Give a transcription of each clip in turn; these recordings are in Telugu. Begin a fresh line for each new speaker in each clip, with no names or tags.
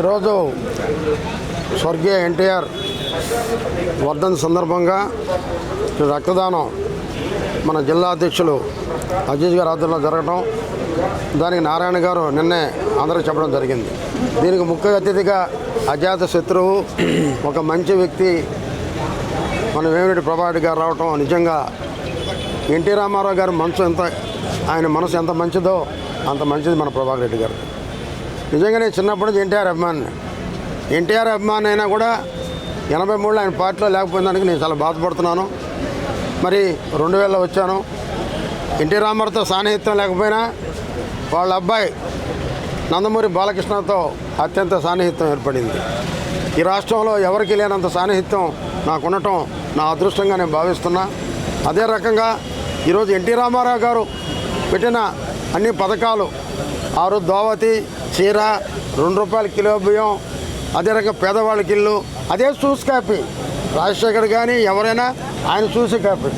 ఈరోజు స్వర్గీయ ఎన్టీఆర్ వర్ధన్ సందర్భంగా రక్తదానం మన జిల్లా అధ్యక్షులు అజీజ్ గారి ఆధ్వర్యంలో జరగడం దానికి నారాయణ గారు నిన్నే అందరికి చెప్పడం జరిగింది. దీనికి ముఖ్య అతిథిగా అజాత శత్రువు ఒక మంచి వ్యక్తి మన వేమిరెడ్డి ప్రభారెడ్డి గారు రావటం నిజంగా ఎన్టీ రామారావు గారి మనసు ఎంత ఆయన మనసు ఎంత మంచిదో అంత మంచిది మన ప్రభాకర్ రెడ్డి గారు. నిజంగా నేను చిన్నప్పటి నుంచి ఎన్టీఆర్ అభిమాని. ఎన్టీఆర్ అభిమాని అయినా కూడా ఎనభై మూడులో ఆయన పార్టీలో లేకపోయినందుకు నేను చాలా బాధపడుతున్నాను. మరి రెండు వేలలో వచ్చాను. ఎన్టీ రామారావుతో సాన్నిహిత్యం లేకపోయినా వాళ్ళ అబ్బాయి నందమూరి బాలకృష్ణతో అత్యంత సాన్నిహిత్యం ఏర్పడింది. ఈ రాష్ట్రంలో ఎవరికి లేనంత సాన్నిహిత్యం నాకు ఉండటం నా అదృష్టంగా నేను భావిస్తున్నా. అదే రకంగా ఈరోజు ఎన్టీ రామారావు గారు పెట్టిన అన్ని పథకాలు ఆరు దోవతి చీర రెండు రూపాయల కిలో బియ్యం అదే రకంగా పేదవాళ్ళకి ఇల్లు అదే చూసి కాపీ. రాజశేఖర్ కానీ ఎవరైనా ఆయన చూసి కాపీ.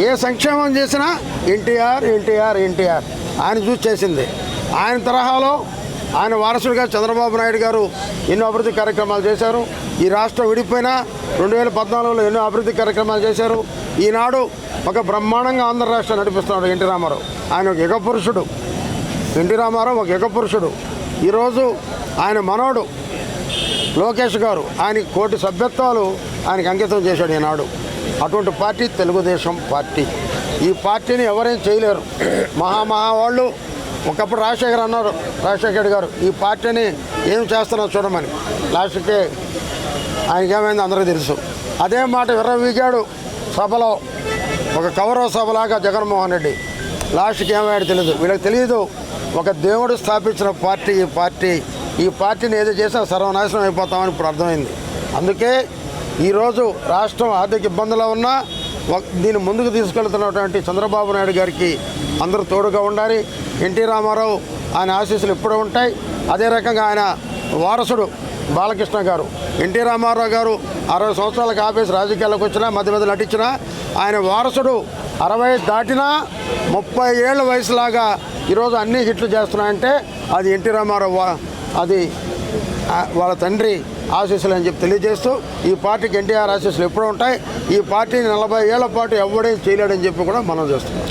ఏ సంక్షేమం చేసినా ఎన్టీఆర్ ఎన్టీఆర్ ఎన్టీఆర్. ఆయన చూసి చేసింది. ఆయన తరహాలో ఆయన వారసుడిగా చంద్రబాబు నాయుడు గారు ఎన్నో అభివృద్ధి కార్యక్రమాలు చేశారు. ఈ రాష్ట్రం విడిపోయినా రెండు వేల పద్నాలుగులో ఎన్నో అభివృద్ధి కార్యక్రమాలు చేశారు. ఈనాడు ఒక బ్రహ్మాండంగా ఆంధ్ర రాష్ట్రం నడిపిస్తున్నాడు ఎన్టీ రామారావు. ఆయన ఒక యుగ పురుషుడు ఎన్టీ రామారావు ఒక యుగ పురుషుడు ఈరోజు ఆయన మనోడు లోకేష్ గారు. ఆయన కోటి సభ్యత్వాలు ఆయనకి అంకితం చేశాడు ఈనాడు. అటువంటి పార్టీ తెలుగుదేశం పార్టీ. ఈ పార్టీని ఎవరేం చేయలేరు. మహామహా వాళ్ళు ఒకప్పుడు రాజశేఖర్ అన్నారు. రాజశేఖర్ గారు ఈ పార్టీని ఏం చేస్తున్నారు చూడమని. లాస్ట్కి ఆయనకి ఏమైంది అందరికీ తెలుసు. అదే మాట విర్రవీగాడు సభలో ఒక కౌరవ సభలాగా జగన్మోహన్ రెడ్డి లాస్ట్కి ఏమయ్యాడు తెలియదు వీళ్ళకి తెలియదు ఒక దేవుడు స్థాపించిన పార్టీ ఈ పార్టీ ఈ పార్టీని ఏదో చేసినా సర్వనాశనం అయిపోతామని ఇప్పుడు అర్థమైంది. అందుకే ఈరోజు రాష్ట్రం ఆర్థిక ఇబ్బందుల్లో ఉన్నా దీన్ని ముందుకు తీసుకెళ్తున్నటువంటి చంద్రబాబు నాయుడు గారికి అందరూ తోడుగా ఉండాలి. ఎన్టీ రామారావు ఆయన ఆశీస్సులు ఎప్పుడూ ఉంటాయి. అదే రకంగా ఆయన వారసుడు బాలకృష్ణ గారు. ఎన్టీ రామారావు గారు అరవై సంవత్సరాలకు ఆఫీస్ రాజకీయాల్లోకి వచ్చినా మధ్య మధ్య నటించినా ఆయన వారసుడు అరవై దాటినా ముప్పై ఏళ్ళ వయసులాగా ఈరోజు అన్ని హిట్లు చేస్తున్నాయంటే అది ఎన్టీ రామారావు అది వాళ్ళ తండ్రి ఆశీస్సులు అని చెప్పి తెలియజేస్తూ ఈ పార్టీకి ఎన్టీఆర్ ఆశీస్సులు ఎప్పుడూ ఉంటాయి. ఈ పార్టీని నలభై ఏళ్ళ పాటు ఎవడే చేయలేడని చెప్పి కూడా మనం చేస్తున్నాం.